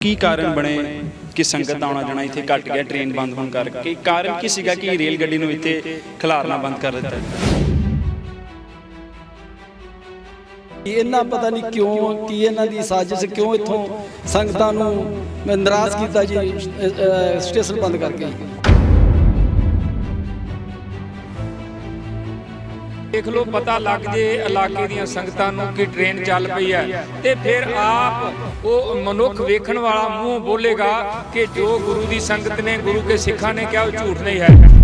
ਕੀ ਕਾਰਨ ਬਣੇ ਕਿ ਸੰਗਤ ਦਾ ਆਉਣਾ ਜਾਣਾ ਇੱਥੇ ਘਟ ਗਿਆ ਟ੍ਰੇਨ ਬੰਦ ਹੋਣ ਕਰਕੇ? ਕਾਰਨ ਕੀ ਸੀਗਾ ਕਿ ਰੇਲ ਗੱਡੀ ਨੂੰ ਇੱਥੇ ਖਿਲਾਰਨਾ ਬੰਦ ਕਰ ਦਿੱਤਾ? ਇਹਨਾਂ ਪਤਾ ਨਹੀਂ ਕਿਉਂ ਕੀ ਇਹਨਾਂ ਦੀ ਸਾਜ਼ਿਸ਼ ਕਿਉਂ ਇੱਥੋਂ ਸੰਗਤਾਂ ਨੂੰ ਨਿਰਾਸ਼ ਕੀਤਾ ਜੀ ਸਟੇਸ਼ਨ ਬੰਦ ਕਰਕੇ। ਦੇਖ ਲਓ, ਪਤਾ ਲੱਗ ਜੇ ਇਲਾਕੇ ਦੀਆਂ ਸੰਗਤਾਂ ਨੂੰ ਕਿ ਟ੍ਰੇਨ ਚੱਲ ਪਈ ਹੈ। ਤੇ ਫਿਰ ਆਪ ਉਹ ਮਨੁੱਖ ਵੇਖਣ ਵਾਲਾ ਮੂੰਹ ਬੋਲੇਗਾ ਕਿ ਜੋ ਗੁਰੂ ਦੀ ਸੰਗਤ ਨੇ, ਗੁਰੂ ਕੇ ਸਿੱਖਾਂ ਨੇ ਕਿਹਾ, ਉਹ ਝੂਠ ਨਹੀਂ ਹੈ।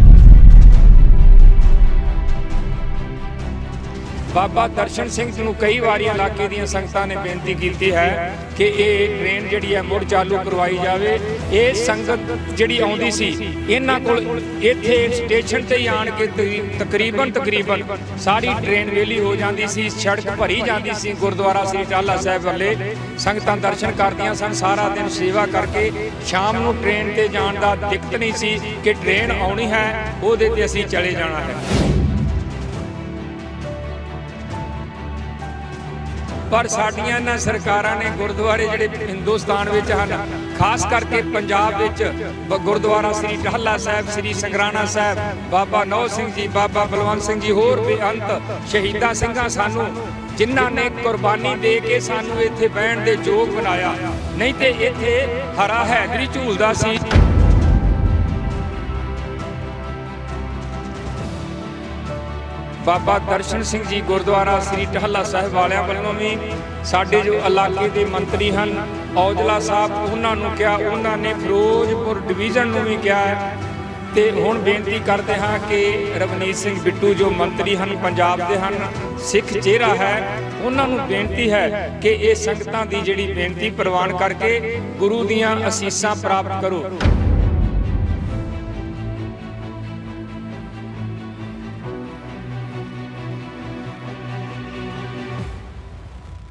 ਬਾਬਾ ਦਰਸ਼ਨ ਸਿੰਘ ਜੀ ਨੂੰ ਕਈ ਵਾਰੀ ਇਲਾਕੇ ਦੀਆਂ ਸੰਗਤਾਂ ਨੇ ਬੇਨਤੀ ਕੀਤੀ ਹੈ ਕਿ ਇਹ ਟ੍ਰੇਨ ਜਿਹੜੀ ਹੈ ਮੁੜ ਚਾਲੂ ਕਰਵਾਈ ਜਾਵੇ। ਇਹ ਸੰਗਤ ਜਿਹੜੀ ਆਉਂਦੀ ਸੀ, ਇਹਨਾਂ ਕੋਲ ਇੱਥੇ ਸਟੇਸ਼ਨ ਤੇ ਹੀ ਆਣ ਕੇ ਤਕਰੀ- ਤਕਰੀਬਨ ਤਕਰੀਬਨ ਸਾਰੀ ਟ੍ਰੇਨ ਵੇਲੀ ਹੋ ਜਾਂਦੀ ਸੀ, ਸੜਕ ਭਰੀ ਜਾਂਦੀ ਸੀ ਗੁਰਦੁਆਰਾ ਸ੍ਰੀ ਟਾਲਾ ਸਾਹਿਬ ਵੱਲੇ। ਸੰਗਤਾਂ ਦਰਸ਼ਨ ਕਰਦੀਆਂ ਸਨ, ਸਾਰਾ ਦਿਨ ਸੇਵਾ ਕਰਕੇ ਸ਼ਾਮ ਨੂੰ ਟ੍ਰੇਨ ਤੇ ਜਾਣ ਦਾ ਦਿੱਕਤ ਨਹੀਂ ਸੀ ਕਿ ਟ੍ਰੇਨ ਆਉਣੀ ਹੈ, ਉਹਦੇ ਤੇ ਅਸੀਂ ਚਲੇ ਜਾਣਾ ਹੈ। ਪਰ ਸਾਡੀਆਂ ਇਹਨਾਂ ਸਰਕਾਰਾਂ ਨੇ ਗੁਰਦੁਆਰੇ ਜਿਹੜੇ ਹਿੰਦੁਸਤਾਨ ਵਿੱਚ ਹਨ, ਖਾਸ ਕਰਕੇ ਪੰਜਾਬ ਵਿੱਚ ਗੁਰਦੁਆਰਾ ਸ੍ਰੀ ਟਹਲਾ ਸਾਹਿਬ, ਸ੍ਰੀ ਸੰਗਰਾਣਾ ਸਾਹਿਬ, ਬਾਬਾ ਨੌ ਸਿੰਘ ਜੀ, ਬਾਬਾ ਬਲਵੰਤ ਸਿੰਘ ਜੀ, ਹੋਰ ਬੇਅੰਤ ਸ਼ਹੀਦਾਂ ਸਿੰਘਾਂ ਸਾਨੂੰ, ਜਿਨ੍ਹਾਂ ਨੇ ਕੁਰਬਾਨੀ ਦੇ ਕੇ ਸਾਨੂੰ ਇੱਥੇ ਬਹਿਣ ਦੇ ਯੋਗ ਬਣਾਇਆ। ਨਹੀਂ ਤੇ ਇੱਥੇ ਹਰਾ ਹੈਦਰੀ ਝੂਲਦਾ ਸੀ। ਬਾਬਾ ਦਰਸ਼ਨ ਸਿੰਘ ਜੀ ਗੁਰਦੁਆਰਾ ਸ੍ਰੀ ਟਹਲਾ ਸਾਹਿਬ ਵਾਲਿਆਂ ਵੱਲੋਂ ਵੀ ਸਾਡੇ ਜੋ ਇਲਾਕੇ ਦੇ ਮੰਤਰੀ ਹਨ, ਔਜਲਾ ਸਾਹਿਬ, ਉਹਨਾਂ ਨੂੰ ਕਿਹਾ, ਉਹਨਾਂ ਨੇ ਫਿਰੋਜ਼ਪੁਰ ਡਿਵੀਜ਼ਨ ਨੂੰ ਵੀ ਕਿਹਾ ਹੈ। ਤੇ ਹੁਣ ਬੇਨਤੀ ਕਰਦੇ ਹਾਂ ਕਿ ਰਵਨੀਤ ਸਿੰਘ ਬਿੱਟੂ ਜੋ ਮੰਤਰੀ ਹਨ, ਪੰਜਾਬ ਦੇ ਹਨ, ਸਿੱਖ ਚਿਹਰਾ ਹੈ, ਉਹਨਾਂ ਨੂੰ ਬੇਨਤੀ ਹੈ ਕਿ ਇਹ ਸੰਗਤਾਂ ਦੀ ਜਿਹੜੀ ਬੇਨਤੀ ਪ੍ਰਵਾਨ ਕਰਕੇ ਗੁਰੂ ਦੀਆਂ ਅਸੀਸਾਂ ਪ੍ਰਾਪਤ ਕਰੋ।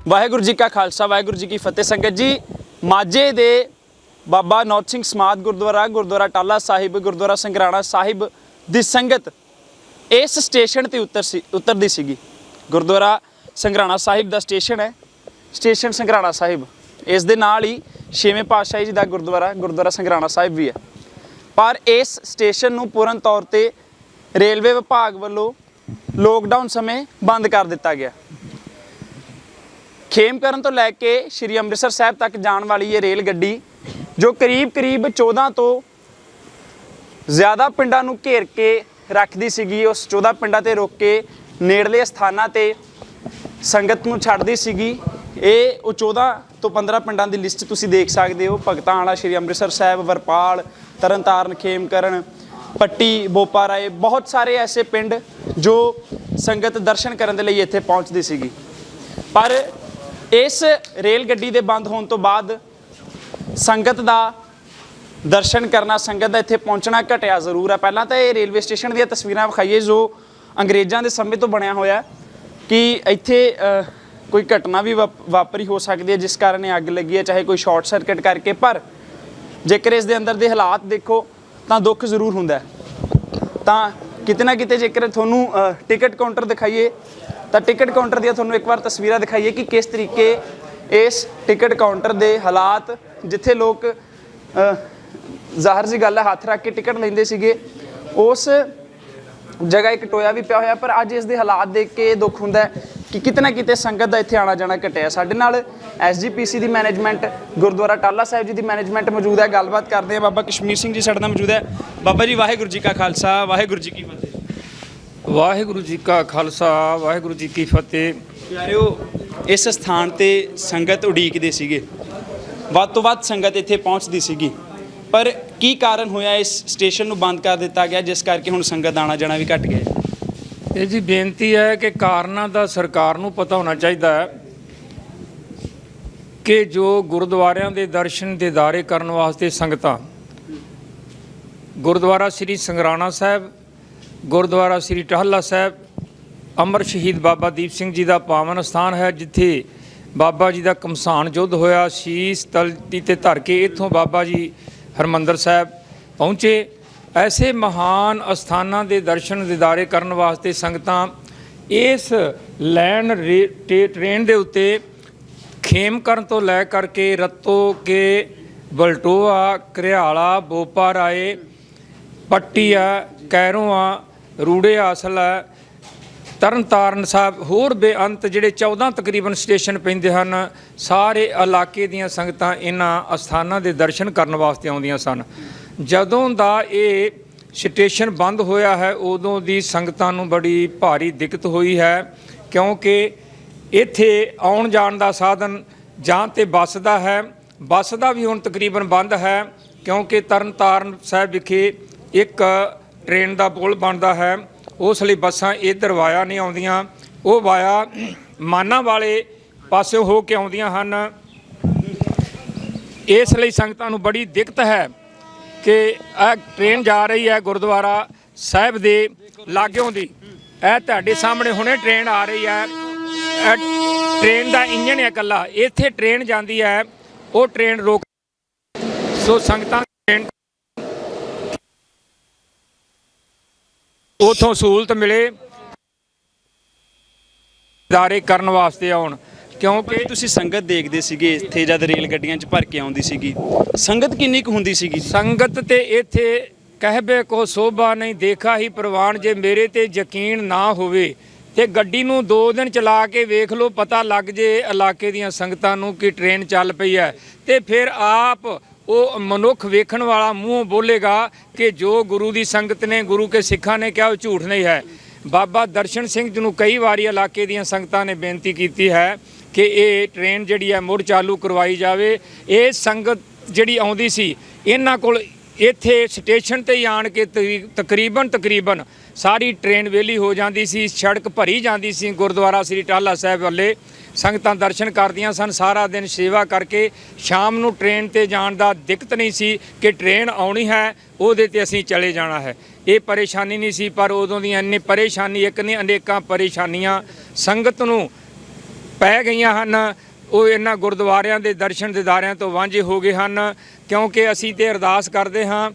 ਵਾਹਿਗੁਰੂ ਜੀ ਕਾ ਖਾਲਸਾ, ਵਾਹਿਗੁਰੂ ਜੀ ਕੀ ਫਤਿਹ। ਸੰਗਤ ਜੀ, ਮਾਝੇ ਦੇ ਬਾਬਾ ਨੌਤ ਸਿੰਘ ਸਮਾਧ ਗੁਰਦੁਆਰਾ ਗੁਰਦੁਆਰਾ ਟਾਲਾ ਸਾਹਿਬ, ਗੁਰਦੁਆਰਾ ਸੰਗਰਾਣਾ ਸਾਹਿਬ ਦੀ ਸੰਗਤ ਇਸ ਸਟੇਸ਼ਨ ਤੇ ਉਤਰ ਸੀ, ਉਤਰਦੀ ਸੀਗੀ। ਗੁਰਦੁਆਰਾ ਸੰਗਰਾਣਾ ਸਾਹਿਬ ਦਾ ਸਟੇਸ਼ਨ ਹੈ, ਸਟੇਸ਼ਨ ਸੰਗਰਾਣਾ ਸਾਹਿਬ। ਇਸ ਦੇ ਨਾਲ ਹੀ ਛੇਵੇਂ ਪਾਤਸ਼ਾਹੀ ਜੀ ਦਾ ਗੁਰਦੁਆਰਾ ਗੁਰਦੁਆਰਾ ਸੰਗਰਾਣਾ ਸਾਹਿਬ ਵੀ ਹੈ। ਪਰ ਇਸ ਸਟੇਸ਼ਨ ਨੂੰ ਪੂਰਨ ਤੌਰ ਤੇ ਰੇਲਵੇ ਵਿਭਾਗ ਵੱਲੋਂ ਲੋਕਡਾਊਨ ਸਮੇਂ ਬੰਦ ਕਰ ਦਿੱਤਾ ਗਿਆ। ਖੇਮਕਰਨ ਤੋਂ ਲੈ ਕੇ ਸ਼੍ਰੀ ਅੰਮ੍ਰਿਤਸਰ ਸਾਹਿਬ ਤੱਕ ਜਾਣ ਵਾਲੀ ਇਹ ਰੇਲ ਗੱਡੀ, ਜੋ ਕਰੀਬ-ਕਰੀਬ 14 ਤੋਂ ਜ਼ਿਆਦਾ ਪਿੰਡਾਂ ਨੂੰ ਘੇਰ ਕੇ ਰੱਖਦੀ ਸੀਗੀ, ਉਸ 14 ਪਿੰਡਾਂ ਤੇ ਰੁਕ ਕੇ ਨੇੜਲੇ ਸਥਾਨਾਂ ਤੇ ਸੰਗਤ ਨੂੰ ਛੱਡਦੀ ਸੀਗੀ। ਇਹ ਉਹ 14 ਤੋਂ 15 ਪਿੰਡਾਂ ਦੀ ਲਿਸਟ ਤੁਸੀਂ ਦੇਖ ਸਕਦੇ ਹੋ। ਭਗਤਾਂ ਵਾਲਾ ਸ਼੍ਰੀ ਅੰਮ੍ਰਿਤਸਰ ਸਾਹਿਬ, ਵਰਪਾਲ, ਤਰਨਤਾਰਨ, ਖੇਮਕਰਨ, ਪੱਟੀ, ਬੋਪਾਰਾਏ, ਬਹੁਤ ਸਾਰੇ ਐਸੇ ਪਿੰਡ ਜੋ ਸੰਗਤ ਦਰਸ਼ਨ ਕਰਨ ਦੇ ਲਈ ਇੱਥੇ ਪਹੁੰਚਦੀ ਸੀਗੀ। ਪਰ ਇਸ ਰੇਲ ਗੱਡੀ ਦੇ ਬੰਦ ਹੋਣ ਤੋਂ ਬਾਅਦ ਸੰਗਤ ਦਾ ਦਰਸ਼ਨ ਕਰਨਾ, ਸੰਗਤ ਦਾ ਇੱਥੇ ਪਹੁੰਚਣਾ ਘਟਿਆ ਜ਼ਰੂਰ ਹੈ। ਪਹਿਲਾਂ ਤਾਂ ਇਹ ਰੇਲਵੇ ਸਟੇਸ਼ਨ ਦੀਆਂ ਤਸਵੀਰਾਂ ਵਿਖਾਈਏ ਜੋ ਅੰਗਰੇਜ਼ਾਂ ਦੇ ਸਮੇਂ ਤੋਂ ਬਣਿਆ ਹੋਇਆ ਕਿ ਇੱਥੇ ਕੋਈ ਘਟਨਾ ਵੀ ਵਾਪ- ਵਾਪਰੀ ਹੋ ਸਕਦੀ ਹੈ, ਜਿਸ ਕਾਰਨ ਇਹ ਅੱਗ ਲੱਗੀ ਹੈ, ਚਾਹੇ ਕੋਈ ਸ਼ਾਰਟ ਸਰਕਟ ਕਰਕੇ, ਪਰ ਜੇਕਰ ਇਸ ਦੇ ਅੰਦਰ ਦੇ ਹਾਲਾਤ ਦੇਖੋ, ਤਾਂ ਦੁੱਖ ਜ਼ਰੂਰ ਹੁੰਦਾ ਤਾਂ ਕਿਤੇ ਨਾ ਕਿਤੇ ਜੇਕਰ ਤੁਹਾਨੂੰ ਟਿਕਟ ਕਾਊਂਟਰ ਦਿਖਾਈਏ ਤਾਂ ਟਿਕਟ ਕਾਊਂਟਰ ਦੀਆਂ ਤੁਹਾਨੂੰ ਇੱਕ ਵਾਰ ਤਸਵੀਰਾਂ ਦਿਖਾਈਏ ਕਿ ਕਿਸ ਤਰੀਕੇ ਇਸ ਟਿਕਟ ਕਾਊਂਟਰ ਦੇ ਹਾਲਾਤ ਜਿੱਥੇ ਲੋਕ ਜ਼ਾਹਰ ਜੀ ਗੱਲ ਹੈ, ਹੱਥ ਰੱਖ ਕੇ ਟਿਕਟ ਲੈਂਦੇ ਸੀਗੇ, ਉਸ ਜਗ੍ਹਾ ਇੱਕ ਟੋਇਆ ਵੀ ਪਿਆ ਹੋਇਆ, ਪਰ ਅੱਜ ਇਸ ਦੇ ਹਾਲਾਤ ਦੇਖ ਕੇ ਇਹ ਦੁੱਖ ਹੁੰਦਾ ਹੈ ਕਿ ਕਿਤੇ ਨਾ ਕਿਤੇ ਸੰਗਤ ਦਾ ਇੱਥੇ ਆਣਾ ਜਾਣਾ ਘਟਿਆ। ਸਾਡੇ ਨਾਲ ਐਸਜੀਪੀਸੀ ਦੀ ਮੈਨੇਜਮੈਂਟ, ਗੁਰਦੁਆਰਾ ਟਾਲਾ ਸਾਹਿਬ ਜੀ ਦੀ ਮੈਨੇਜਮੈਂਟ ਮੌਜੂਦ ਹੈ। ਗੱਲਬਾਤ ਕਰਦੇ ਹਾਂ ਬਾਬਾ ਕਸ਼ਮੀਰ ਸਿੰਘ ਜੀ ਸਾਡੇ ਨਾਲ ਮੌਜੂਦ ਹੈ। ਬਾਬਾ ਜੀ, ਵਾਹਿਗੁਰੂ ਜੀ ਕਾ ਖਾਲਸਾ, ਵਾਹਿਗੁਰੂ ਜੀ ਕੀ ਫਤਿਹ। ਵਾਹਿਗੁਰੂ ਜੀ ਕਾ ਖਾਲਸਾ ਵਾਹਿਗੁਰੂ ਜੀ ਕੀ ਫਤਿਹ। ਪਿਆਰਿਓ ਇਸ ਸਥਾਨ ਤੇ ਸੰਗਤ ਉਡੀਕਦੇ ਸੀਗੇ। ਵੱਧ ਤੋਂ ਵੱਧ ਸੰਗਤ ਇੱਥੇ ਪਹੁੰਚਦੀ ਸੀਗੀ। ਪਰ ਕੀ ਕਾਰਨ ਹੋਇਆ ਇਸ ਸਟੇਸ਼ਨ ਨੂੰ ਬੰਦ ਕਰ ਦਿੱਤਾ ਗਿਆ ਜਿਸ ਕਰਕੇ ਹੁਣ ਸੰਗਤ ਆਣਾ ਜਾਣਾ ਵੀ ਘਟ ਗਿਆ ਹੈ? ਇਹ ਜੀ ਬੇਨਤੀ ਹੈ ਕਿ ਕਾਰਨਾਂ ਦਾ ਸਰਕਾਰ ਨੂੰ ਪਤਾ ਹੋਣਾ ਚਾਹੀਦਾ ਹੈ ਕਿ ਜੋ ਗੁਰਦੁਆਰਿਆਂ ਦੇ ਦਰਸ਼ਨ ਦੀਦਾਰੇ ਕਰਨ ਵਾਸਤੇ ਸੰਗਤਾਂ ਗੁਰਦੁਆਰਾ ਸ੍ਰੀ ਸੰਗਰਾਣਾ ਸਾਹਿਬ ਗੁਰਦੁਆਰਾ ਸ੍ਰੀ ਟਹਲਾ ਸਾਹਿਬ ਅਮਰ ਸ਼ਹੀਦ ਬਾਬਾ ਦੀਪ ਸਿੰਘ ਜੀ ਦਾ ਪਾਵਨ ਸਥਾਨ ਹੈ, ਜਿੱਥੇ ਬਾਬਾ ਜੀ ਦਾ ਕਮਸਾਨ ਯੁੱਧ ਹੋਇਆ ਸ਼ੀਸ ਤਲਤੀ ਤੇ ਧਰ ਕੇ ਇੱਥੋਂ ਬਾਬਾ ਜੀ ਹਰਮੰਦਰ ਸਾਹਿਬ ਪਹੁੰਚੇ। ਐਸੇ ਮਹਾਨ ਅਸਥਾਨਾਂ ਦੇ ਦਰਸ਼ਨ ਦੀਦਾਰੇ ਕਰਨ ਵਾਸਤੇ ਸੰਗਤਾਂ ਇਸ ਲੈਨ ਰੇ- ਟੇ- ਟ੍ਰੇਨ ਦੇ ਉੱਤੇ ਖੇਮ ਕਰਨ ਤੋਂ ਲੈ ਕਰਕੇ ਰੱਤੋ ਕੇ, ਬਲਟੋਆ ਘਰਿਆਲਾ ਬੋਪਾ ਰਾਏ ਪੱਟੀਆ, ਕੈਰੋਆ ਰੂੜੇ ਆਸਲ ਹੈ। ਤਰਨਤਾਰਨ ਸਾਹਿਬ ਹੋਰ ਬੇਅੰਤ ਜਿਹੜੇ 14 ਤਕਰੀਬਨ ਸਟੇਸ਼ਨ ਪੈਂਦੇ ਹਨ, ਸਾਰੇ ਇਲਾਕੇ ਦੀਆਂ ਸੰਗਤਾਂ ਇਹਨਾਂ ਅਸਥਾਨਾਂ ਦੇ ਦਰਸ਼ਨ ਕਰਨ ਵਾਸਤੇ ਆਉਂਦੀਆਂ ਸਨ। ਜਦੋਂ ਦਾ ਇਹ ਸਟੇਸ਼ਨ ਬੰਦ ਹੋਇਆ ਹੈ, ਉਦੋਂ ਦੀ ਸੰਗਤਾਂ ਨੂੰ ਬੜੀ ਭਾਰੀ ਦਿੱਕਤ ਹੋਈ ਹੈ, ਕਿਉਂਕਿ ਇੱਥੇ ਆਉਣ ਜਾਣ ਦਾ ਸਾਧਨ ਜਾਂ ਤੇ ਬੱਸ ਦਾ ਹੈ। ਬੱਸ ਦਾ ਵੀ ਹੁਣ ਤਕਰੀਬਨ ਬੰਦ ਹੈ, ਕਿਉਂਕਿ ਤਰਨਤਾਰਨ ਸਾਹਿਬ ਵਿਖੇ ਇੱਕ ਟ੍ਰੇਨ ਦਾ ਪੁਲ ਬਣਦਾ ਹੈ, ਉਸ ਲਈ ਬੱਸਾਂ ਇੱਧਰ ਵਾਇਆ ਨਹੀਂ ਆਉਂਦੀਆਂ। ਉਹ ਵਾਇਆ ਮਾਨਾ ਵਾਲੇ ਪਾਸੇ ਹੋ ਕੇ ਆਉਂਦੀਆਂ ਹਨ। ਇਸ ਲਈ ਸੰਗਤਾਂ ਨੂੰ ਬੜੀ ਦਿੱਕਤ ਹੈ ਕਿ ਇਹ ਟ੍ਰੇਨ ਜਾ ਰਹੀ ਹੈ ਗੁਰਦੁਆਰਾ ਸਾਹਿਬ ਦੇ ਲਾਗਿਓਂ ਦੀ। ਇਹ ਤੁਹਾਡੇ ਸਾਹਮਣੇ ਹੁਣੇ ਟ੍ਰੇਨ ਆ ਰਹੀ ਹੈ। ਇਹ ਟ੍ਰੇਨ ਦਾ ਇੰਜਣ ਹੈ ਇਕੱਲਾ। ਇੱਥੇ ਟ੍ਰੇਨ ਜਾਂਦੀ ਹੈ, ਉਹ ਟ੍ਰੇਨ ਰੋਕ ਸੋ ਸੰਗਤਾਂ ਟ੍ਰੇਨ ਉਥੋਂ ਸਹੂਲਤ ਮਿਲੇ। ਦਾਰੇ ਕਰਨ ਵਾਸਤੇ ਆਉਣ। ਕਿਉਂਕਿ ਤੁਸੀਂ ਸੰਗਤ ਦੇਖਦੇ ਸੀਗੇ ਇੱਥੇ ਜਦ ਰੇਲ ਗੱਡੀਆਂ 'ਚ ਭਰ ਕੇ ਆਉਂਦੀ ਸੀਗੀ। ਸੰਗਤ ਕਿੰਨੀ ਕੁ ਹੁੰਦੀ ਸੀਗੀ? ਸੰਗਤ ਤੇ ਇੱਥੇ ਕਹਿਬੇ ਕੋ ਸੋਭਾ ਨਹੀਂ ਦੇਖਾ ਹੀ ਪ੍ਰਵਾਨ ਜੇ ਮੇਰੇ ਤੇ ਯਕੀਨ ਨਾ ਹੋਵੇ। ਤੇ ਗੱਡੀ ਨੂੰ 2 ਦਿਨ ਚਲਾ ਕੇ ਵੇਖ ਲਓ ਪਤਾ ਲੱਗ ਜੇ ਇਲਾਕੇ ਦੀਆਂ ਸੰਗਤਾਂ ਨੂੰ ਕਿ ਟ੍ਰੇਨ ਚੱਲ ਪਈ ਹੈ। ਤੇ ਫਿਰ ਆਪ ਉਹ ਮਨੁੱਖ ਵੇਖਣ ਵਾਲਾ ਮੂੰਹ ਬੋਲੇਗਾ ਕਿ ਜੋ ਗੁਰੂ ਦੀ ਸੰਗਤ ਨੇ, ਗੁਰੂ ਕੇ ਸਿੱਖਾਂ ਨੇ ਕਿਹਾ, ਉਹ ਝੂਠ ਨਹੀਂ ਹੈ। ਬਾਬਾ ਦਰਸ਼ਨ ਸਿੰਘ ਜੀ ਨੂੰ ਕਈ ਵਾਰੀ ਇਲਾਕੇ ਦੀਆਂ ਸੰਗਤਾਂ ਨੇ ਬੇਨਤੀ ਕੀਤੀ ਹੈ ਕਿ ਇਹ ਟ੍ਰੇਨ ਜਿਹੜੀ ਹੈ ਮੁੜ ਚਾਲੂ ਕਰਵਾਈ ਜਾਵੇ। ਇਹ ਸੰਗਤ ਜਿਹੜੀ ਆਉਂਦੀ ਸੀ, ਇਹਨਾਂ ਕੋਲ ਇੱਥੇ ਸਟੇਸ਼ਨ ਤੇ ਹੀ ਆਣ ਕੇ ਤਕਰੀ- ਤਕਰੀਬਨ ਤਕਰੀਬਨ ਸਾਰੀ ਟ੍ਰੇਨ ਵੇਲੀ ਹੋ ਜਾਂਦੀ ਸੀ, ਸੜਕ ਭਰੀ ਜਾਂਦੀ ਸੀ ਗੁਰਦੁਆਰਾ ਸ੍ਰੀ ਟਾਲਾ ਸਾਹਿਬ ਵੱਲੇ। ਸੰਗਤਾਂ ਦਰਸ਼ਨ ਕਰਦੀਆਂ ਸਨ, ਸਾਰਾ ਦਿਨ ਸੇਵਾ ਕਰਕੇ ਸ਼ਾਮ ਨੂੰ ਟ੍ਰੇਨ ਤੇ ਜਾਣ ਦਾ ਦਿੱਕਤ ਨਹੀਂ ਸੀ ਕਿ ਟ੍ਰੇਨ ਆਉਣੀ ਹੈ, ਉਹਦੇ ਤੇ ਅਸੀਂ ਚਲੇ ਜਾਣਾ ਹੈ। ਇਹ ਪਰੇਸ਼ਾਨੀ ਨਹੀਂ ਸੀ, ਪਰ ਉਦੋਂ ਦੀਆਂ ਇੰਨੀ ਪਰੇਸ਼ਾਨੀ, ਇੱਕ ਨੇ ਅਨੇਕਾਂ ਪਰੇਸ਼ਾਨੀਆਂ ਸੰਗਤ ਨੂੰ ਪੈ ਗਈਆਂ ਹਨ। ਉਹ ਇਹਨਾਂ ਗੁਰਦੁਆਰਿਆਂ ਦੇ ਦਰਸ਼ਨ ਦਿਦਾਰਿਆਂ ਤੋਂ ਵਾਂਝੇ ਹੋ ਗਏ ਹਨ, ਕਿਉਂਕਿ ਅਸੀਂ ਤੇ ਅਰਦਾਸ ਕਰਦੇ ਹਾਂ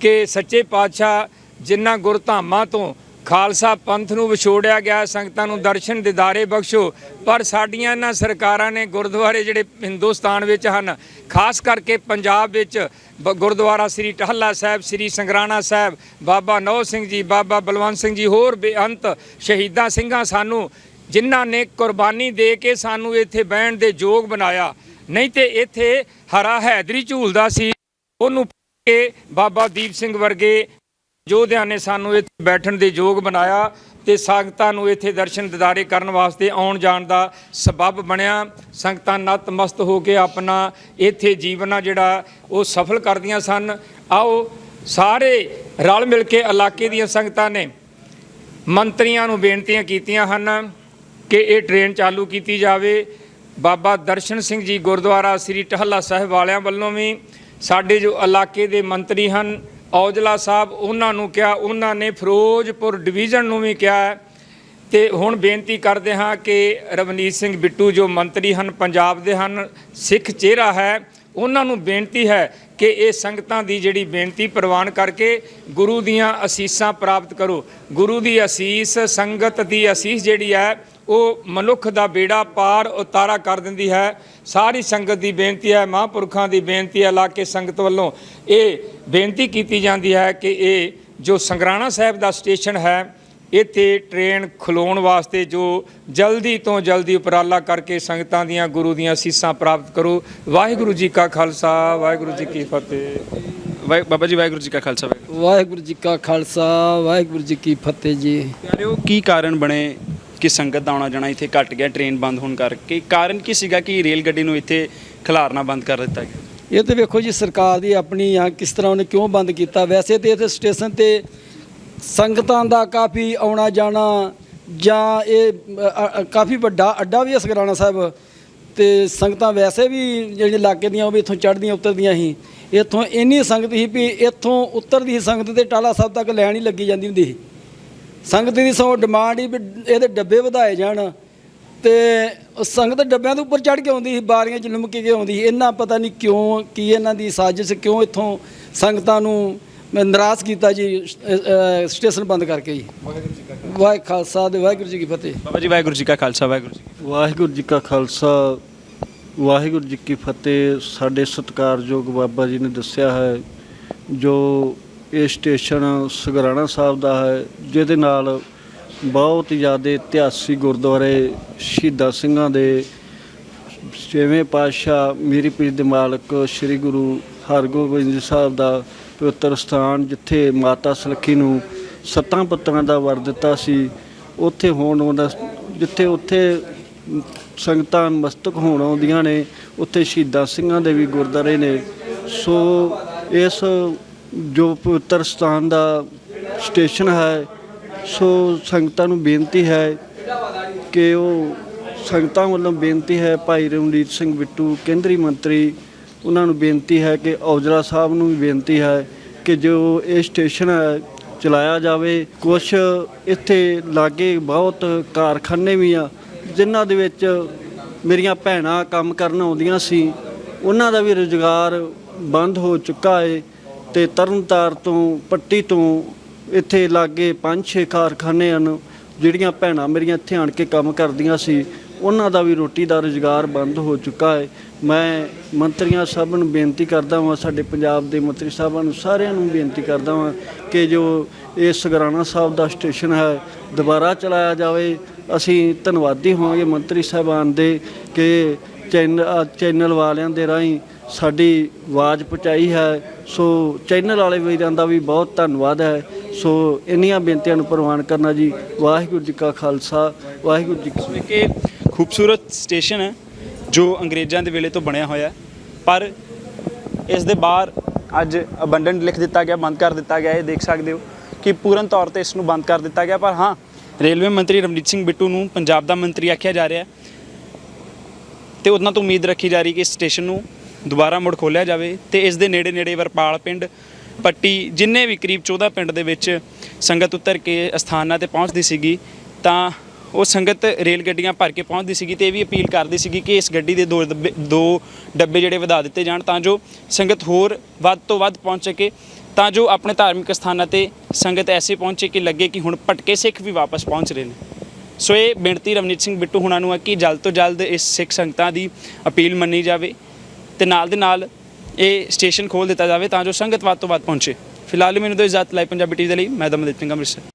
ਕਿ ਸੱਚੇ ਪਾਤਸ਼ਾਹ ਜਿਨ੍ਹਾਂ ਗੁਰਧਾਮਾਂ ਤੋਂ ਖਾਲਸਾ ਪੰਥ ਨੂੰ ਵਿਛੋੜਿਆ ਗਿਆ, ਸੰਗਤਾਂ ਨੂੰ ਦਰਸ਼ਨ ਦਿਦਾਰੇ ਬਖਸ਼ੋ, ਪਰ ਸਾਡੀਆਂ ਇਹਨਾਂ ਸਰਕਾਰਾਂ ਨੇ ਗੁਰਦੁਆਰੇ ਜਿਹੜੇ ਹਿੰਦੁਸਤਾਨ ਵਿੱਚ ਹਨ, ਖਾਸ ਕਰਕੇ ਪੰਜਾਬ ਵਿੱਚ, ਬ- ਗੁਰਦੁਆਰਾ ਸ੍ਰੀ ਟਹਲਾ ਸਾਹਿਬ, ਸ੍ਰੀ ਸੰਗਰਾਣਾ ਸਾਹਿਬ, ਬਾਬਾ ਨੌ ਸਿੰਘ ਜੀ, ਬਾਬਾ ਬਲਵੰਤ ਸਿੰਘ ਜੀ, ਹੋਰ ਬੇਅੰਤ ਸ਼ਹੀਦਾਂ ਸਿੰਘਾਂ ਸਾਨੂੰ, ਜਿਨ੍ਹਾਂ ਨੇ ਕੁਰਬਾਨੀ ਦੇ ਕੇ ਸਾਨੂੰ ਇੱਥੇ ਬਹਿਣ ਦੇ ਯੋਗ ਬਣਾਇਆ। ਨਹੀਂ ਤੇ ਇੱਥੇ ਹਰਾ ਹੈਦਰੀ ਝੂਲਦਾ ਸੀ, ਉਹਨੂੰ ਕੇ ਬਾਬਾ ਦੀਪ ਸਿੰਘ ਵਰਗੇ ਯੋਧਿਆਂ ਨੇ ਸਾਨੂੰ ਇੱਥੇ ਬੈਠਣ ਦੇ ਯੋਗ ਬਣਾਇਆ ਤੇ ਸੰਗਤਾਂ ਨੂੰ ਇੱਥੇ ਦਰਸ਼ਨ ਦਿਦਾਰੇ ਕਰਨ ਵਾਸਤੇ ਆਉਣ ਜਾਣ ਦਾ ਸਬਬ ਬਣਿਆ। ਸੰਗਤਾਂ ਨਤਮਸਤ ਹੋ ਕੇ ਆਪਣਾ ਇੱਥੇ ਜੀਵਨ ਆ ਜਿਹੜਾ ਉਹ ਸਫਲ ਕਰਦੀਆਂ ਸਨ। ਆਓ ਸਾਰੇ ਰਲ ਮਿਲ ਕੇ ਇਲਾਕੇ ਦੀਆਂ ਸੰਗਤਾਂ ਨੇ ਮੰਤਰੀਆਂ ਨੂੰ ਬੇਨਤੀਆਂ ਕੀਤੀਆਂ ਹਨ ਕਿ ਇਹ ਟ੍ਰੇਨ ਚਾਲੂ ਕੀਤੀ ਜਾਵੇ। ਬਾਬਾ ਦਰਸ਼ਨ ਸਿੰਘ ਜੀ ਗੁਰਦੁਆਰਾ ਸ੍ਰੀ ਟਹਲਾ ਸਾਹਿਬ ਵਾਲਿਆਂ ਵੱਲੋਂ ਵੀ ਸਾਡੇ ਜੋ ਇਲਾਕੇ ਦੇ ਮੰਤਰੀ ਹਨ ਔਜਲਾ ਸਾਹਿਬ ਉਹਨਾਂ ਨੂੰ ਕਿਹਾ, ਉਹਨਾਂ ਨੇ ਫਿਰੋਜ਼ਪੁਰ ਡਿਵੀਜ਼ਨ ਨੂੰ ਵੀ ਕਿਹਾ ਹੈ। ਤੇ ਹੁਣ ਬੇਨਤੀ ਕਰਦੇ ਹਾਂ ਕਿ ਰਵਨੀਤ ਸਿੰਘ ਬਿੱਟੂ ਜੋ ਮੰਤਰੀ ਹਨ, ਪੰਜਾਬ ਦੇ ਹਨ, ਸਿੱਖ ਚਿਹਰਾ ਹੈ, ਉਹਨਾਂ ਨੂੰ ਬੇਨਤੀ ਹੈ ਕਿ ਇਹ ਸੰਗਤਾਂ ਦੀ ਜਿਹੜੀ ਬੇਨਤੀ ਪ੍ਰਵਾਨ ਕਰਕੇ ਗੁਰੂ ਦੀਆਂ ਅਸੀਸਾਂ ਪ੍ਰਾਪਤ ਕਰੋ। ਗੁਰੂ ਦੀ ਅਸੀਸ, ਸੰਗਤ ਦੀ ਅਸੀਸ ਜਿਹੜੀ ਹੈ, ਉਹ ਮਨੁੱਖ ਦਾ ਬੇੜਾ ਪਾਰ ਉਤਾਰਾ ਕਰ ਦਿੰਦੀ ਹੈ। ਸਾਰੀ ਸੰਗਤ ਦੀ ਬੇਨਤੀ ਹੈ ਮਹਾਂਪੁਰਖਾਂ ਦੀ ਬੇਨਤੀ ਹੈ ਇਲਾਕੇ ਸੰਗਤ ਵੱਲੋਂ ਇਹ ਬੇਨਤੀ ਕੀਤੀ ਜਾਂਦੀ ਹੈ ਕਿ ਇਹ ਜੋ ਸੰਗਰਾਣਾ ਸਾਹਿਬ ਦਾ ਸਟੇਸ਼ਨ ਹੈ ਇੱਥੇ ਟ੍ਰੇਨ ਖਲੋਣ ਵਾਸਤੇ ਜੋ ਜਲਦੀ ਤੋਂ ਜਲਦੀ ਉਪਰਾਲਾ ਕਰਕੇ ਸੰਗਤਾਂ ਦੀਆਂ ਗੁਰੂ ਦੀਆਂ ਅਸੀਸਾਂ ਪ੍ਰਾਪਤ ਕਰੋ। ਵਾਹਿਗੁਰੂ ਜੀ ਕਾ ਖਾਲਸਾ ਵਾਹਿਗੁਰੂ ਜੀ ਕੀ ਫਤਿਹ। ਵਾਹਿ- ਬਾਬਾ ਜੀ ਵਾਹਿਗੁਰੂ ਜੀ ਕਾ ਖਾਲਸਾ। ਵਾਹਿਗੁਰੂ ਵਾਹਿਗੁਰੂ ਜੀ ਕਾ ਖਾਲਸਾ ਵਾਹਿਗੁਰੂ ਜੀ ਕੀ ਫਤਿਹ ਜੀ। ਪਿਆਰਿਓ ਕੀ ਕਾਰਨ ਬਣੇ ਕਿ ਸੰਗਤ ਦਾ ਆਉਣਾ ਜਾਣਾ ਇੱਥੇ ਘਟ ਗਿਆ ਟ੍ਰੇਨ ਬੰਦ ਹੋਣ ਕਰਕੇ। ਕਾਰਨ ਕੀ ਸੀਗਾ ਕਿ ਰੇਲ ਗੱਡੀ ਨੂੰ ਇੱਥੇ ਖਿਲਾਰਨਾ ਬੰਦ ਕਰ ਦਿੱਤਾ ਗਿਆ? ਇਹ ਤੇ ਵੇਖੋ ਜੀ ਸਰਕਾਰ ਦੀ ਆਪਣੀ ਆ ਕਿਸ ਤਰ੍ਹਾਂ ਉਹਨੇ ਕਿਉਂ ਬੰਦ ਕੀਤਾ? ਵੈਸੇ ਤੇ ਇੱਥੇ ਸਟੇਸ਼ਨ ਤੇ ਸੰਗਤਾਂ ਦਾ ਕਾਫੀ ਆਉਣਾ ਜਾਣਾ ਜਾਂ ਇਹ ਅ, ਅ, ਕਾਫੀ ਵੱਡਾ ਅੱਡਾ ਵੀ ਹੈ ਸਗਰਾਣਾ ਸਾਹਿਬ। ਤੇ ਸੰਗਤਾਂ ਵੈਸੇ ਵੀ ਜਿਹੜੇ ਇਲਾਕੇ ਦੀਆਂ ਉਹ ਵੀ ਇੱਥੋਂ ਚੜ੍ਹਦੀਆਂ ਉਤਰਦੀਆਂ ਸੀ। ਇੱਥੋਂ ਇੰਨੀ ਸੰਗਤ ਸੀ ਵੀ ਇੱਥੋਂ ਉਤਰਦੀ ਸੀ ਸੰਗਤ ਤੇ ਟਾਲਾ ਸਾਹਿਬ ਤੱਕ ਲੈਣ ਹੀ ਲੱਗੀ ਜਾਂਦੀ ਹੁੰਦੀ ਸੀ। ਸੰਗਤ ਦੀ ਸੋ ਡਿਮਾਂਡ ਹੀ ਵੀ ਇਹਦੇ ਡੱਬੇ ਵਧਾਏ ਜਾਣ ਤੇ ਉਹ ਸੰਗਤ ਡੱਬਿਆਂ ਦੇ ਉੱਪਰ ਚੜ ਕੇ ਆਉਂਦੀ ਸੀ ਬਾਰੀਆਂ 'ਚ ਲੁਮਕ ਕੇ ਆਉਂਦੀ ਸੀ। ਇਹਨਾਂ ਪਤਾ ਨਹੀਂ ਕਿਉਂ ਕੀ ਇਹਨਾਂ ਦੀ ਸਾਜ਼ਿਸ਼ ਕਿਉਂ ਇੱਥੋਂ ਸੰਗਤਾਂ ਨੂੰ ਨਿਰਾਸ਼ ਕੀਤਾ ਜੀ ਸਟੇਸ਼ਨ ਬੰਦ ਕਰਕੇ ਜੀ। ਵਾਹਿ ਖਾਲਸਾ ਤੇ ਵਾਹਿਗੁਰੂ ਜੀ ਕੀ ਫਤਿਹ। ਬਾਬਾ ਜੀ ਵਾਹਿਗੁਰੂ ਜੀ ਕਾ ਖਾਲਸਾ ਵਾਹਿਗੁਰੂ ਜੀ ਵਾਹਿਗੁਰੂ ਜੀ ਕਾ ਖਾਲਸਾ ਵਾਹਿਗੁਰੂ ਜੀ ਕੀ ਫਤਿਹ। ਸਾਡੇ ਸਤਿਕਾਰਯੋਗ ਬਾਬਾ ਜੀ ਨੇ ਦੱਸਿਆ ਹੈ ਜੋ ਇਹ ਸਟੇਸ਼ਨ ਸਗਰਾਣਾ ਸਾਹਿਬ ਦਾ ਹੈ, ਜਿਹਦੇ ਨਾਲ ਬਹੁਤ ਜ਼ਿਆਦਾ ਇਤਿਹਾਸਿਕ ਗੁਰਦੁਆਰੇ ਸ਼ਹੀਦਾਂ ਸਿੰਘਾਂ ਦੇ ਛੇਵੇਂ ਪਾਤਸ਼ਾਹ ਮੀਰੀ ਪੀਰ ਦੇ ਮਾਲਕ ਸ੍ਰੀ ਗੁਰੂ ਹਰਗੋਬਿੰਦ ਜੀ ਸਾਹਿਬ ਦਾ ਪਵਿੱਤਰ ਸਥਾਨ, ਜਿੱਥੇ ਮਾਤਾ ਸਲਖੀ ਨੂੰ ਸੱਤਾਂ ਪੁੱਤਰਾਂ ਦਾ ਵਰ ਦਿੱਤਾ ਸੀ, ਉੱਥੇ ਹੋਣ ਉਹਦਾ ਜਿੱਥੇ ਉੱਥੇ ਸੰਗਤਾਂ ਮਸਤਕ ਹੋਣ ਆਉਂਦੀਆਂ ਨੇ, ਉੱਥੇ ਸ਼ਹੀਦਾਂ ਸਿੰਘਾਂ ਦੇ ਵੀ ਗੁਰਦੁਆਰੇ ਨੇ। ਸੋ ਇਸ ਜੋ ਪਵਿੱਤਰ ਸਥਾਨ ਦਾ ਸਟੇਸ਼ਨ ਹੈ, ਸੋ ਸੰਗਤਾਂ ਨੂੰ ਬੇਨਤੀ ਹੈ ਕਿ ਉਹ ਸੰਗਤਾਂ ਵੱਲੋਂ ਬੇਨਤੀ ਹੈ, ਭਾਈ ਰਣਜੀਤ ਸਿੰਘ ਬਿੱਟੂ, ਕੇਂਦਰੀ ਮੰਤਰੀ, ਉਹਨਾਂ ਨੂੰ ਬੇਨਤੀ ਹੈ ਕਿ ਔਜਲਾ ਸਾਹਿਬ ਨੂੰ ਵੀ ਬੇਨਤੀ ਹੈ ਕਿ ਜੋ ਇਹ ਸਟੇਸ਼ਨ ਹੈ, ਚਲਾਇਆ ਜਾਵੇ। ਕੁਛ ਇੱਥੇ ਲਾਗੇ ਬਹੁਤ ਕਾਰਖਾਨੇ ਵੀ ਆ, ਜਿਨ੍ਹਾਂ ਦੇ ਵਿੱਚ ਮੇਰੀਆਂ ਭੈਣਾਂ ਕੰਮ ਕਰਨ ਆਉਂਦੀਆਂ ਸੀ, ਉਹਨਾਂ ਦਾ ਵੀ ਰੁਜ਼ਗਾਰ ਬੰਦ ਹੋ ਚੁੱਕਾ ਹੈ ਤੇ ਤਰਨਤਾਰ ਤੋਂ, ਪੱਟੀ ਤੋਂ ਇੱਥੇ ਲਾਗੇ ਪੰਜ ਛੇ ਕਾਰਖਾਨੇ ਹਨ ਜਿਹੜੀਆਂ ਭੈਣਾਂ ਮੇਰੀਆਂ ਇੱਥੇ ਆਣ ਕੇ ਕੰਮ ਕਰਦੀਆਂ ਸੀ, ਉਹਨਾਂ ਦਾ ਵੀ ਰੋਟੀ ਦਾ ਰੁਜ਼ਗਾਰ ਬੰਦ ਹੋ ਚੁੱਕਾ ਹੈ। ਮੈਂ ਮੰਤਰੀਆਂ ਸਾਹਿਬ ਨੂੰ ਬੇਨਤੀ ਕਰਦਾ ਹਾਂ ਸਾਡੇ ਪੰਜਾਬ ਦੇ ਮੰਤਰੀ ਸਾਹਿਬਾਂ ਨੂੰ ਸਾਰਿਆਂ ਨੂੰ ਬੇਨਤੀ ਕਰਦਾ ਹਾਂ ਕਿ ਜੋ ਇਹ ਸਗਰਾਣਾ ਸਾਹਿਬ ਦਾ ਸਟੇਸ਼ਨ ਹੈ, ਦੁਬਾਰਾ ਚਲਾਇਆ ਜਾਵੇ। ਅਸੀਂ ਧੰਨਵਾਦੀ ਹੋਵਾਂਗੇ ਮੰਤਰੀ ਸਾਹਿਬਾਨ ਦੇ ਕਿ ਚੈਨਲ ਚੈਨਲ ਵਾਲਿਆਂ ਦੇ ਰਾਹੀਂ ਸਾਡੀ ਆਵਾਜ਼ ਪਹੁੰਚਾਈ ਹੈ। ਸੋ ਚੈਨਲ ਵਾਲੇ ਵੀਰਾਂ ਦਾ ਵੀ ਬਹੁਤ ਧੰਨਵਾਦ ਹੈ। ਸੋ ਇੰਨੀਆਂ ਬੇਨਤੀਆਂ ਨੂੰ ਪ੍ਰਵਾਨ ਕਰਨਾ ਜੀ। ਵਾਹਿਗੁਰੂ ਜੀ ਕਾ ਖਾਲਸਾ, ਵਾਹਿਗੁਰੂ ਜੀ ਕੀ ਫਤਿਹ। ਖੂਬਸੂਰਤ ਸਟੇਸ਼ਨ ਹੈ, ਜੋ ਅੰਗਰੇਜ਼ਾਂ ਦੇ ਵੇਲੇ ਤੋਂ ਬਣਿਆ ਹੋਇਆ ਪਰ ਇਸ ਦੇ ਬਾਹਰ ਅੱਜ ਅਬੰਡੈਂਟ ਲਿਖ ਦਿੱਤਾ ਗਿਆ, ਬੰਦ ਕਰ ਦਿੱਤਾ ਗਿਆ। ਇਹ ਦੇਖ ਸਕਦੇ ਹੋ ਕਿ ਪੂਰਨ ਤੌਰ ਤੇ ਇਸ ਨੂੰ ਬੰਦ ਕਰ ਦਿੱਤਾ ਗਿਆ। ਪਰ ਹਾਂ, ਰੇਲਵੇ ਮੰਤਰੀ ਰਮਨੀਤ ਸਿੰਘ ਬਿੱਟੂ ਨੂੰ ਪੰਜਾਬ ਦਾ ਮੰਤਰੀ ਆਖਿਆ ਜਾ ਰਿਹਾ ਹੈ। ਤੇ ਉਹਨਾਂ ਤੋਂ ਉਮੀਦ ਰੱਖੀ ਜਾ ਰਹੀ ਕਿ ਇਸ ਸਟੇਸ਼ਨ ਨੂੰ ਦੁਬਾਰਾ ਮੁੜ ਖੋਲ੍ਹਿਆ ਜਾਵੇ ਤੇ ਇਸ ਦੇ ਨੇੜੇ ਨੇੜੇ ਵਰਪਾਲ ਪਿੰਡ, ਪੱਟੀ ਜਿੰਨੇ ਵੀ ਕਰੀਬ 14 ਪਿੰਡ ਦੇ ਵਿੱਚ ਸੰਗਤ ਉਤਰ ਕੇ ਅਸਥਾਨਾਂ ਤੇ ਪਹੁੰਚਦੀ ਸੀਗੀ, ਤਾਂ ਉਹ ਸੰਗਤ ਰੇਲ ਗੱਡੀਆਂ ਭਰ ਕੇ ਪਹੁੰਚਦੀ ਸੀਗੀ ਤੇ ਇਹ ਵੀ ਅਪੀਲ ਕਰਦੀ ਸੀਗੀ ਕਿ ਇਸ ਗੱਡੀ ਦੇ ਦੋ ਡੱਬੇ ਦੋ ਡੱਬੇ ਜਿਹੜੇ ਵਧਾ ਦਿੱਤੇ ਜਾਣ ਤਾਂ ਜੋ ਸੰਗਤ ਹੋਰ ਵੱਧ ਤੋਂ ਵੱਧ ਪਹੁੰਚ ਸਕੇ, ਤਾਂ ਜੋ ਆਪਣੇ ਧਾਰਮਿਕ ਸਥਾਨਾਂ ਤੇ ਸੰਗਤ ਐਸੇ ਪਹੁੰਚੇ ਕਿ ਲੱਗੇ ਕਿ ਹੁਣ ਭਟਕੇ ਸਿੱਖ ਵੀ ਵਾਪਸ ਪਹੁੰਚ ਰਹੇ ਨੇ। ਸੋ ਇਹ ਬੇਨਤੀ ਰਵਨੀਤ ਸਿੰਘ ਬਿੱਟੂ ਹੁਣਾਂ ਨੂੰ ਹੈ ਕਿ ਜਲਦ ਤੋਂ ਜਲਦ ਇਸ ਸਿੱਖ ਸੰਗਤਾਂ ਦੀ ਅਪੀਲ ਮੰਨੀ ਜਾਵੇ। ਤੇ ਨਾਲ ਦੇ ਨਾਲ ਇਹ ਸਟੇਸ਼ਨ ਖੋਲ ਦਿੱਤਾ ਜਾਵੇ ਤਾਂ ਜੋ ਸੰਗਤ ਵੱਧ ਤੋਂ ਵੱਧ ਪਹੁੰਚੇ। ਫਿਲਹਾਲ ਮੈਨੂੰ ਤਾਂ ਇਜਾਜ਼ਤ ਲਾਈ ਪੰਜਾਬੀ ਟੀਵੀ ਦੇ ਲਈ, ਮੈਂ ਦਮਨਦੀਪ ਸਿੰਘ ਅੰਮ੍ਰਿਤਸਰ।